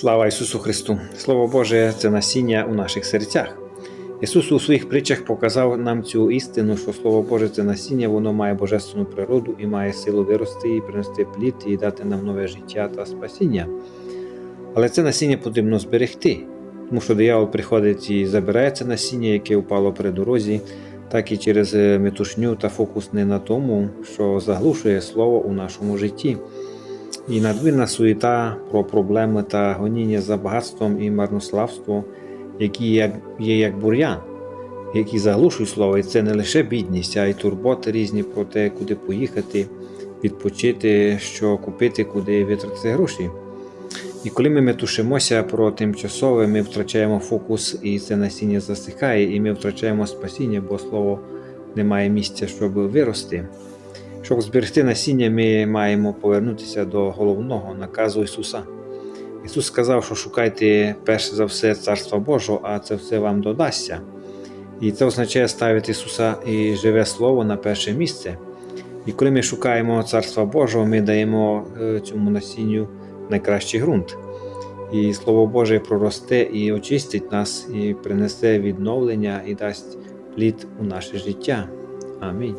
Слава Ісусу Христу! Слово Боже, це насіння у наших серцях. Ісус у своїх притчах показав нам цю істину, що Слово Боже це насіння, воно має божественну природу і має силу вирости і принести плід і дати нам нове життя та спасіння. Але це насіння потрібно зберегти, тому що диявол приходить і забирає це насіння, яке впало при дорозі, так і через метушню та фокус не на тому, що заглушує слово у нашому житті. І надмірна суєта про проблеми та гоніння за багатством і марнославство, які як- є як бур'ян, які заглушують слово, і це не лише бідність, а й турботи різні про те, куди поїхати, відпочити, що купити, куди витратити гроші. І коли ми метушимося про тимчасове, ми втрачаємо фокус, і це насіння засихає, і ми втрачаємо спасіння, бо слово не має місця, щоб вирости. Щоб зберегти насіння, ми маємо повернутися до головного наказу Ісуса. Ісус сказав, що шукайте перше за все Царства Божого, а це все вам додасться. І це означає ставити Ісуса і живе Слово на перше місце. І коли ми шукаємо Царства Божого, ми даємо е, цьому насінню найкращий ґрунт. І Слово Боже проросте і очистить нас, і принесе відновлення і дасть плід у наше життя. Амінь.